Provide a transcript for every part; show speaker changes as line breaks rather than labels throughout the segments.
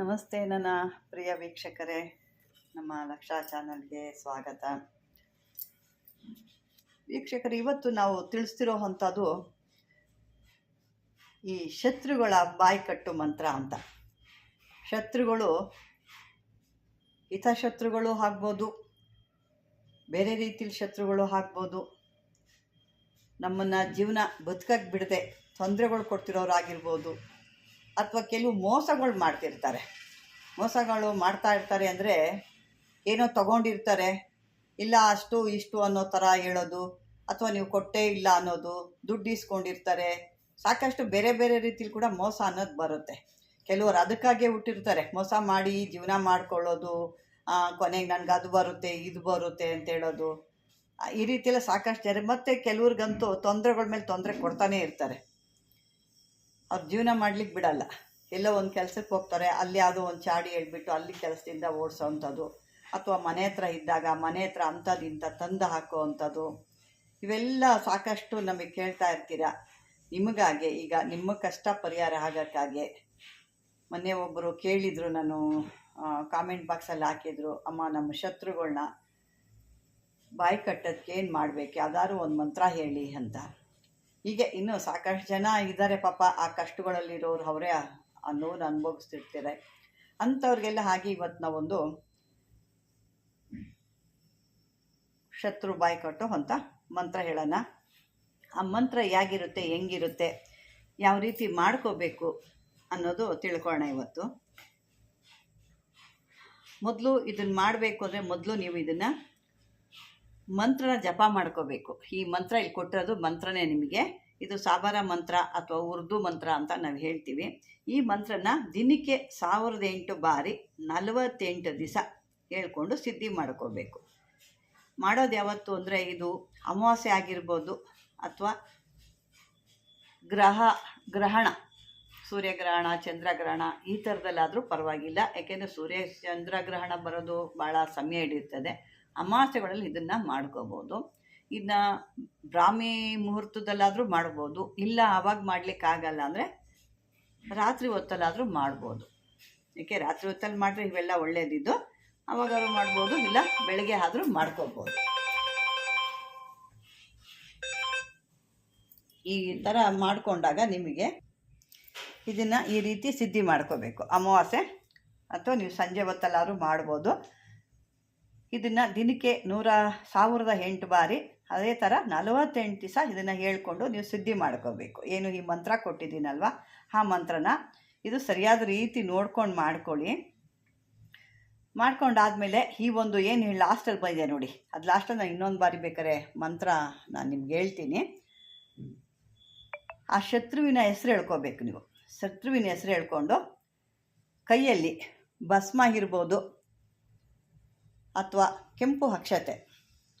ನಮಸ್ತೆ ನನ್ನ ಪ್ರಿಯ ವೀಕ್ಷಕರೇ. ನಮ್ಮ ಲಕ್ಷಾ ಚಾನಲ್ಗೆ ಸ್ವಾಗತ. ವೀಕ್ಷಕರು, ಇವತ್ತು ನಾವು ತಿಳಿಸ್ತಿರೋ ಅಂಥದ್ದು ಈ ಶತ್ರುಗಳ ಬಾಯ್ಕಟ್ಟು ಮಂತ್ರ ಅಂತ. ಶತ್ರುಗಳು ಹಿತಶತ್ರುಗಳು ಆಗ್ಬೋದು, ಬೇರೆ ರೀತಿಲಿ ಶತ್ರುಗಳು ಆಗ್ಬೋದು. ನಮ್ಮನ್ನು ಜೀವನ ಬದುಕಕ್ಕೆ ಬಿಡದೆ, ತೊಂದರೆಗಳು ಕೊಡ್ತಿರೋರಾಗಿರ್ಬೋದು. ಅಥವಾ ಕೆಲವು ಮೋಸಗಳು ಮಾಡ್ತಿರ್ತಾರೆ. ಮೋಸಗಳು ಮಾಡ್ತಾ ಇರ್ತಾರೆ ಅಂದರೆ ಏನೋ ತಗೊಂಡಿರ್ತಾರೆ. ಇಲ್ಲ, ಅಷ್ಟು ಇಷ್ಟು ಅನ್ನೋ ಥರ ಹೇಳೋದು, ಅಥವಾ ನೀವು ಕೊಟ್ಟೇ ಇಲ್ಲ ಅನ್ನೋದು, ದುಡ್ಡು ಇಸ್ಕೊಂಡಿರ್ತಾರೆ. ಸಾಕಷ್ಟು ಬೇರೆ ಬೇರೆ ರೀತಿಲಿ ಕೂಡ ಮೋಸ ಅನ್ನೋದು ಬರುತ್ತೆ. ಕೆಲವರು ಅದಕ್ಕಾಗೆ ಹುಟ್ಟಿರ್ತಾರೆ. ಮೋಸ ಮಾಡಿ ಜೀವನ ಮಾಡ್ಕೊಳ್ಳೋದು ಕೊನೆಗೆ ನನಗೆ ಅದು ಬರುತ್ತೆ, ಇದು ಬರುತ್ತೆ ಅಂತ ಹೇಳೋದು. ಈ ರೀತಿಯೆಲ್ಲ ಸಾಕಷ್ಟು ಜನ, ಮತ್ತು ಕೆಲವ್ರಿಗಂತೂ ತೊಂದರೆಗಳ ಮೇಲೆ ತೊಂದರೆ ಕೊಡ್ತಾನೆ ಇರ್ತಾರೆ. ಅವ್ರು ಜೀವನ ಮಾಡ್ಲಿಕ್ಕೆ ಬಿಡಲ್ಲ. ಎಲ್ಲೋ ಒಂದು ಕೆಲಸಕ್ಕೆ ಹೋಗ್ತಾರೆ, ಅಲ್ಲಿ ಯಾವುದೋ ಒಂದು ಚಾಡಿ ಹೇಳ್ಬಿಟ್ಟು ಅಲ್ಲಿ ಕೆಲಸದಿಂದ ಓಡಿಸೋ ಅಂಥದ್ದು ಅಥವಾ ಮನೆ ಹತ್ರ ಇದ್ದಾಗ ಮನೆ ಹತ್ರ ಅಂಥದ್ದು ತಂದು ಹಾಕೋ ಅಂಥದ್ದು ಇವೆಲ್ಲ ಸಾಕಷ್ಟು ನಮಗೆ ಕೇಳ್ತಾ ಇರ್ತೀರ. ನಿಮಗಾಗೆ ಈಗ ನಿಮ್ಮ ಕಷ್ಟ ಪರಿಹಾರ ಆಗೋಕ್ಕಾಗೆ ಮೊನ್ನೆ ಒಬ್ಬರು ಕೇಳಿದರು ನಾನು ಕಾಮೆಂಟ್ ಬಾಕ್ಸಲ್ಲಿ ಹಾಕಿದರು, ಅಮ್ಮ, ನಮ್ಮ ಶತ್ರುಗಳನ್ನ ಬಾಯಿ ಕಟ್ಟೋದಕ್ಕೆ ಏನು ಮಾಡಬೇಕು? ಯಾವ್ದಾದ್ರು ಒಂದು ಮಂತ್ರ ಹೇಳಿ ಅಂತ. ಹೀಗೆ ಇನ್ನು ಸಾಕಷ್ಟು ಜನ ಇದ್ದಾರೆ ಪಾಪ ಆ ಕಷ್ಟಗಳಲ್ಲಿರೋರು ಅವರೇ ಆ ನೋವನ್ನು ಅನುಭವಿಸ್ತಿರ್ತಾರೆ. ಅಂಥವ್ರಿಗೆಲ್ಲ ಹಾಗೆ ಇವತ್ತು ನಾವೊಂದು ಶತ್ರು ಬಾಯಿ ಕೊಟ್ಟು ಅಂತ ಮಂತ್ರ ಹೇಳೋಣ. ಆ ಮಂತ್ರ ಹೇಗಿರುತ್ತೆ, ಹೆಂಗಿರುತ್ತೆ, ಯಾವ ರೀತಿ ಮಾಡ್ಕೋಬೇಕು ಅನ್ನೋದು ತಿಳ್ಕೊಳ್ಳೋಣ ಇವತ್ತು. ಮೊದಲು ಇದನ್ನು ಮಾಡಬೇಕು ಅಂದರೆ ಮೊದಲು ನೀವು ಇದನ್ನು ಮಂತ್ರನ ಜಪ ಮಾಡ್ಕೋಬೇಕು. ಈ ಮಂತ್ರ ಇಲ್ಲಿ ಕೊಟ್ಟಿರೋದು ಮಂತ್ರನೇ ನಿಮಗೆ. ಇದು ಸಾಬರ ಮಂತ್ರ ಅಥವಾ ಉರ್ದು ಮಂತ್ರ ಅಂತ ನಾವು ಹೇಳ್ತೀವಿ. ಈ ಮಂತ್ರನ ದಿನಕ್ಕೆ ಸಾವಿರದ ಎಂಟು ಬಾರಿ ನಲವತ್ತೆಂಟು ದಿವಸ ಹೇಳ್ಕೊಂಡು ಸಿದ್ಧಿ ಮಾಡ್ಕೋಬೇಕು. ಮಾಡೋದು ಯಾವತ್ತು ಅಂದರೆ ಇದು ಅಮಾವಾಸ್ಯೆ ಆಗಿರ್ಬೋದು ಅಥವಾ ಗ್ರಹ, ಗ್ರಹಣ, ಸೂರ್ಯಗ್ರಹಣ, ಚಂದ್ರಗ್ರಹಣ ಈ ಥರದಲ್ಲಾದರೂ ಪರವಾಗಿಲ್ಲ. ಯಾಕೆಂದರೆ ಸೂರ್ಯ ಚಂದ್ರಗ್ರಹಣ ಬರೋದು ಭಾಳ ಸಮಯ ಹಿಡಿಯುತ್ತದೆ. ಅಮಾವಾಸ್ಯೆಗಳಲ್ಲಿ ಇದನ್ನು ಮಾಡ್ಕೋಬೋದು. ಇದನ್ನ ಬ್ರಾಹ್ಮಿ ಮುಹೂರ್ತದಲ್ಲಾದರೂ ಮಾಡ್ಬೋದು. ಇಲ್ಲ ಆವಾಗ ಮಾಡಲಿಕ್ಕಾಗಲ್ಲ ಅಂದರೆ ರಾತ್ರಿ ಹೊತ್ತಲ್ಲಾದರೂ ಮಾಡ್ಬೋದು. ಏಕೆ ರಾತ್ರಿ ಹೊತ್ತಲ್ಲಿ ಮಾಡಿದ್ರೆ ಇವೆಲ್ಲ ಒಳ್ಳೇದಿದ್ದು. ಅವಾಗಾದ್ರೂ ಮಾಡ್ಬೋದು, ಇಲ್ಲ ಬೆಳಗ್ಗೆ ಆದರೂ ಮಾಡ್ಕೋಬೋದು. ಈ ಥರ ಮಾಡಿಕೊಂಡಾಗ ನಿಮಗೆ ಇದನ್ನು ಈ ರೀತಿ ಸಿದ್ಧಿ ಮಾಡ್ಕೋಬೇಕು. ಅಮಾವಾಸ್ಯೆ, ಅಥವಾ ನೀವು ಸಂಜೆ ಹೊತ್ತಲ್ಲಾದ್ರೂ ಮಾಡ್ಬೋದು. ಇದನ್ನು ದಿನಕ್ಕೆ ನೂರ ಸಾವಿರದ ಎಂಟು ಬಾರಿ ಅದೇ ಥರ ನಲವತ್ತೆಂಟು ದಿವಸ ಇದನ್ನು ಹೇಳ್ಕೊಂಡು ನೀವು ಸಿದ್ಧಿ ಮಾಡ್ಕೋಬೇಕು. ಏನು ಈ ಮಂತ್ರ ಕೊಟ್ಟಿದ್ದೀನಲ್ವ? ಆ ಮಂತ್ರನ ಇದು ಸರಿಯಾದ ರೀತಿ ನೋಡ್ಕೊಂಡು ಮಾಡ್ಕೊಳ್ಳಿ. ಮಾಡ್ಕೊಂಡಾದಮೇಲೆ ಈ ಒಂದು ಏನು ಹೇಳಿ ಲಾಸ್ಟಲ್ಲಿ ಬಂದಿದೆ ನೋಡಿ. ಅದು ಲಾಸ್ಟಲ್ಲಿ ನಾನು ಇನ್ನೊಂದು ಬಾರಿ ಬೇಕಾರೆ ಮಂತ್ರ ನಾನು ನಿಮ್ಗೆ ಹೇಳ್ತೀನಿ. ಆ ಶತ್ರುವಿನ ಹೆಸರು ಹೇಳ್ಕೋಬೇಕು ನೀವು. ಶತ್ರುವಿನ ಹೆಸರು ಹೇಳ್ಕೊಂಡು ಕೈಯಲ್ಲಿ ಭಸ್ಮ ಇರ್ಬೋದು. ಅಥವಾ ಕೆಂಪು ಅಕ್ಷತೆ.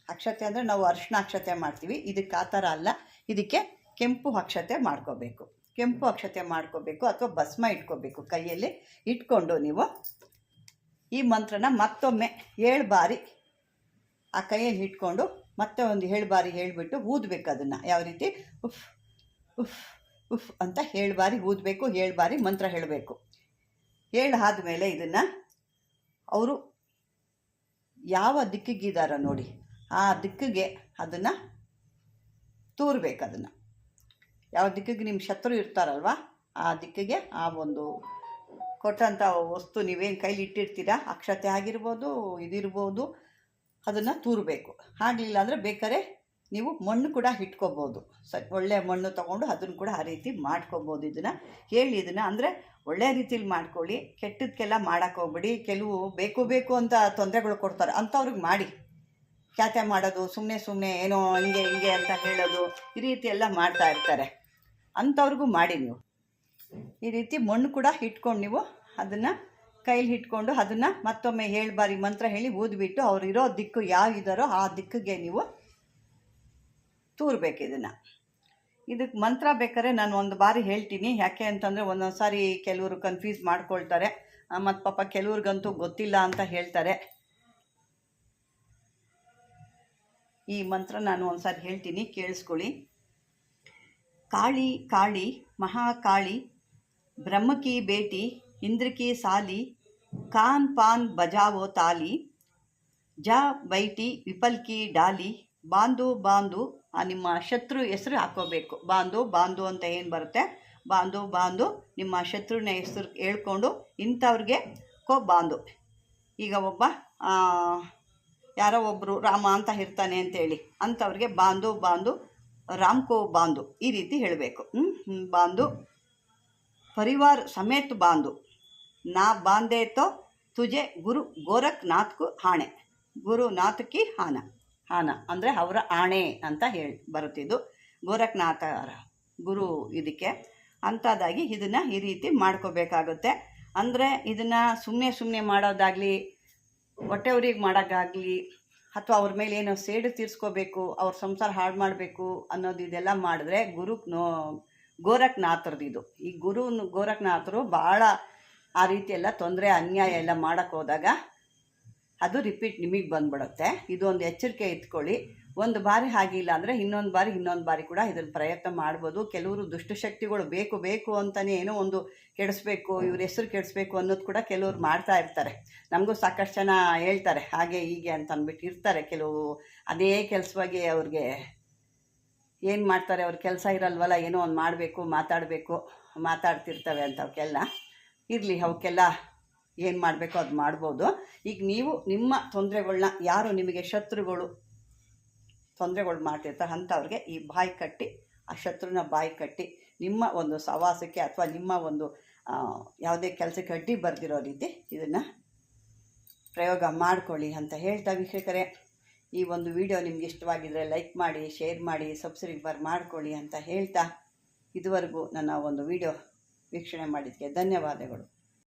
ಅಕ್ಷತೆ ಅಂದರೆ ನಾವು ಅರಿಶಿನ ಅಕ್ಷತೆ ಮಾಡ್ತೀವಿ. ಇದಕ್ಕೆ ಆ ಥರ ಅಲ್ಲ. ಇದಕ್ಕೆ ಕೆಂಪು ಅಕ್ಷತೆ ಮಾಡ್ಕೋಬೇಕು. ಕೆಂಪು ಅಕ್ಷತೆ ಮಾಡ್ಕೋಬೇಕು ಅಥವಾ ಭಸ್ಮ ಇಟ್ಕೋಬೇಕು ಕೈಯಲ್ಲಿ. ಇಟ್ಕೊಂಡು ನೀವು ಈ ಮಂತ್ರನ ಮತ್ತೊಮ್ಮೆ ಏಳು ಬಾರಿ ಆ ಕೈಯಲ್ಲಿ ಇಟ್ಕೊಂಡು ಮತ್ತೆ ಒಂದು ಏಳು ಬಾರಿ ಹೇಳಿಬಿಟ್ಟು ಊದಬೇಕು ಅದನ್ನು. ಯಾವ ರೀತಿ? ಉಫ್ ಉಫ್ ಉಫ್ ಅಂತ ಏಳು ಬಾರಿ ಊದಬೇಕು, ಏಳು ಬಾರಿ ಮಂತ್ರ ಹೇಳಬೇಕು. ಹೇಳು ಆದಮೇಲೆ ಇದನ್ನು ಅವರು ಯಾವ ದಿಕ್ಕಿಗಿದಾರ ನೋಡಿ, ಆ ದಿಕ್ಕಿಗೆ ಅದನ್ನು ತೂರ್ಬೇಕು ಅದನ್ನು ಯಾವ ದಿಕ್ಕಿಗೆ ನಿಮ್ಮ ಶತ್ರು ಇರ್ತಾರಲ್ವ, ಆ ದಿಕ್ಕಿಗೆ ಆ ಒಂದು ಕೊಟ್ಟಂಥ ವಸ್ತು ನೀವೇನು ಕೈಲಿ ಇಟ್ಟಿರ್ತೀರ, ಅಕ್ಷತೆ ಆಗಿರ್ಬೋದು, ಇದಿರ್ಬೋದು, ಅದನ್ನು ತೂರಬೇಕು. ಆಗಲಿಲ್ಲ ಅಂದರೆ ಬೇಕಾದ್ರೆ ನೀವು ಮಣ್ಣು ಕೂಡ ಇಟ್ಕೋಬೋದು ಸ ಒಳ್ಳೆಯ ಮಣ್ಣು ತೊಗೊಂಡು ಅದನ್ನು ಕೂಡ ಆ ರೀತಿ ಮಾಡ್ಕೋಬೋದು ಇದನ್ನು. ಹೇಳಿ ಇದನ್ನು ಅಂದರೆ ಒಳ್ಳೆಯ ರೀತಿಲಿ ಮಾಡ್ಕೊಳ್ಳಿ. ಕೆಟ್ಟದಕ್ಕೆಲ್ಲ ಹೋಗ್ಬೇಡಿ. ಕೆಲವು ಬೇಕು ಬೇಕು ಅಂತ ತೊಂದರೆಗಳು ಕೊಡ್ತಾರೆ. ಅಂಥವ್ರಿಗೆ ಮಾಡಿ. ಖ್ಯಾತೆ ಮಾಡೋದು ಸುಮ್ಮನೆ ಸುಮ್ಮನೆ ಏನೋ ಹಿಂಗೆ ಹಿಂಗೆ ಅಂತ ಹೇಳೋದು, ಈ ರೀತಿ ಎಲ್ಲ ಮಾಡ್ತಾ ಇರ್ತಾರೆ. ಅಂಥವ್ರಿಗೂ ಮಾಡಿ ನೀವು. ಈ ರೀತಿ ಮಣ್ಣು ಕೂಡ ಇಟ್ಕೊಂಡು ನೀವು ಅದನ್ನು ಕೈಲಿ ಇಟ್ಕೊಂಡು ಅದನ್ನು ಮತ್ತೊಮ್ಮೆ ಹೇಳಿ ಬಾರಿ ಮಂತ್ರ ಹೇಳಿ ಊದ್ಬಿಟ್ಟು ಅವ್ರು ಇರೋ ದಿಕ್ಕು ಇದ್ದಾರೋ ಆ ದಿಕ್ಕಿಗೆ ನೀವು ತೂರ್ಬೇಕು ಇದನ್ನು. ಇದಕ್ಕೆ ಮಂತ್ರ ಬೇಕಾದ್ರೆ ನಾನು ಒಂದು ಬಾರಿ ಹೇಳ್ತೀನಿ. ಯಾಕೆ ಅಂತಂದರೆ ಒಂದೊಂದು ಸಾರಿ ಕೆಲವರು ಕನ್ಫ್ಯೂಸ್ ಮಾಡ್ಕೊಳ್ತಾರೆ. ಮತ್ತು ಪಾಪ ಕೆಲವ್ರಿಗಂತೂ ಗೊತ್ತಿಲ್ಲ ಅಂತ ಹೇಳ್ತಾರೆ. ಈ ಮಂತ್ರ ನಾನು ಒಂದು ಸಾರಿ ಹೇಳ್ತೀನಿ, ಕೇಳಿಸ್ಕೊಳ್ಳಿ. ಕಾಳಿ ಕಾಳಿ, ಮಹಾಕಾಳಿ, ಬ್ರಹ್ಮಕಿ ಬೇಟಿ ಇಂದ್ರಕಿ ಸಾಲಿ, ಕಾನ್ ಪಾನ್ ಬಜಾವೋ ತಾಲಿ, ಜ ಬೈಟಿ ವಿಪಲ್ಕಿ ಡಾಲಿ ಬಾಂಧು ಆ ನಿಮ್ಮ ಶತ್ರು ಹೆಸರು ಹಾಕೋಬೇಕು. ಬಾಂಧು ಬಾಂಧು ಅಂತ ಏನು ಬರುತ್ತೆ? ಬಾಂಧು ಬಾಂಧು, ನಿಮ್ಮ ಶತ್ರುನ ಹೆಸರು ಹೇಳ್ಕೊಂಡು ಇಂಥವ್ರಿಗೆ ಕೋ ಬಾಂಧು. ಈಗ ಒಬ್ಬ ಯಾರೋ ಒಬ್ಬರು ರಾಮ ಅಂತ ಇರ್ತಾನೆ ಅಂತೇಳಿ ಅಂಥವ್ರಿಗೆ ಬಾಂಧು ಬಾಂಧು, ರಾಮ್ ಕೋ ಬಾಂಧು ಈ ರೀತಿ ಹೇಳಬೇಕು. ಬಾಂಧು, ಪರಿವಾರ ಸಮೇತ ಬಾಂಧು. ನಾ ಬಾಂಧೇತೋ ತುಜೆ ಗುರು ಗೋರಖ್ನಾಥ್ಕು ಹಾಣೆ. ಗುರು ನಾಥ್ಕಿ ಹಾನ. ಹಾನ ಅಂದರೆ ಅವರ ಆಣೆ ಅಂತ ಹೇಳಿ ಬರುತ್ತಿದ್ದು. ಗೋರಖ್ನಾಥ ಗುರು ಇದಕ್ಕೆ. ಅಂಥದ್ದಾಗಿ ಇದನ್ನು ಈ ರೀತಿ ಮಾಡ್ಕೋಬೇಕಾಗುತ್ತೆ. ಅಂದರೆ ಇದನ್ನು ಸುಮ್ಮನೆ ಸುಮ್ಮನೆ ಮಾಡೋದಾಗಲಿ ಹೊಟ್ಟೆವ್ರಿಗೆ ಮಾಡೋಕ್ಕಾಗಲಿ, ಅಥವಾ ಅವ್ರ ಮೇಲೆ ಏನೋ ಸೇಡು ತೀರಿಸ್ಕೋಬೇಕು, ಅವ್ರ ಸಂಸಾರ ಹಾಳು ಮಾಡಬೇಕು ಅನ್ನೋದು ಇದೆಲ್ಲ ಮಾಡಿದ್ರೆ ಗುರು ನೋ, ಗೋರಖ್ನಾಥರದ್ದು ಇದು. ಈ ಗುರು ಗೋರಖನಾಥರು ಭಾಳ ಆ ರೀತಿ ಎಲ್ಲ ತೊಂದರೆ, ಅನ್ಯಾಯ ಎಲ್ಲ ಮಾಡೋಕ್ಕೆ ಹೋದಾಗ ಅದು ರಿಪೀಟ್ ನಿಮಗೆ ಬಂದ್ಬಿಡುತ್ತೆ. ಇದು ಒಂದು ಎಚ್ಚರಿಕೆ ಇಟ್ಕೊಳ್ಳಿ. ಒಂದು ಬಾರಿ ಆಗಿಲ್ಲ ಅಂದರೆ ಇನ್ನೊಂದು ಬಾರಿ ಇನ್ನೊಂದು ಬಾರಿ ಕೂಡ ಇದನ್ನು ಪ್ರಯತ್ನ ಮಾಡ್ಬೋದು. ಕೆಲವರು ದುಷ್ಟಶಕ್ತಿಗಳು ಬೇಕು ಬೇಕು ಅಂತಲೇ ಏನೋ ಒಂದು ಕೆಡಿಸ್ಬೇಕು, ಇವ್ರ ಹೆಸರು ಕೆಡಿಸ್ಬೇಕು ಅನ್ನೋದು ಕೂಡ ಕೆಲವ್ರು ಮಾಡ್ತಾ ಇರ್ತಾರೆ. ನಮಗೂ ಸಾಕಷ್ಟು ಜನ ಹೇಳ್ತಾರೆ, ಹಾಗೆ, ಹೀಗೆ ಅಂತ ಅಂದ್ಬಿಟ್ಟು ಇರ್ತಾರೆ ಕೆಲವು. ಅದೇ ಕೆಲಸವಾಗಿ ಅವ್ರಿಗೆ ಏನು ಮಾಡ್ತಾರೆ, ಅವ್ರ ಕೆಲಸ ಇರಲ್ವಲ್ಲ, ಏನೋ ಒಂದು ಮಾಡಬೇಕು, ಮಾತಾಡಬೇಕು, ಮಾತಾಡ್ತಿರ್ತವೆ ಅಂತ ಅವಕ್ಕೆಲ್ಲ ಇರಲಿ ಅವಕ್ಕೆಲ್ಲ ಏನು ಮಾಡಬೇಕು ಅದು ಮಾಡ್ಬೋದು. ಈಗ ನೀವು ನಿಮ್ಮ ತೊಂದರೆಗಳನ್ನ ಯಾರು ನಿಮಗೆ ಶತ್ರುಗಳು? ತೊಂದರೆಗಳು ಮಾಡ್ತಿರ್ತಾರೆ ಅಂಥವ್ರಿಗೆ ಈ ಬಾಯಿ ಕಟ್ಟಿ, ಆ ಶತ್ರುನ ಬಾಯಿ ಕಟ್ಟಿ ನಿಮ್ಮ ಒಂದು ಸವಾಸಕ್ಕೆ ಅಥವಾ ನಿಮ್ಮ ಒಂದು ಯಾವುದೇ ಕೆಲಸಕ್ಕೆ ಅಡ್ಡಿ ಬರೆದಿರೋ ರೀತಿ ಇದನ್ನು ಪ್ರಯೋಗ ಮಾಡ್ಕೊಳ್ಳಿ ಅಂತ ಹೇಳ್ತಾ ವೀಕ್ಷಕರೇ. ಈ ಒಂದು ವಿಡಿಯೋ ನಿಮ್ಗೆ ಇಷ್ಟವಾಗಿದ್ದರೆ ಲೈಕ್ ಮಾಡಿ, ಶೇರ್ ಮಾಡಿ, ಸಬ್ಸ್ಕ್ರೈಬರ್ ಮಾಡ್ಕೊಳ್ಳಿ ಅಂತ ಹೇಳ್ತಾ ಇದುವರೆಗೂ ನನ್ನ ಒಂದು ವಿಡಿಯೋ ವೀಕ್ಷಣೆ ಮಾಡಿದ್ದಕ್ಕೆ ಧನ್ಯವಾದಗಳು.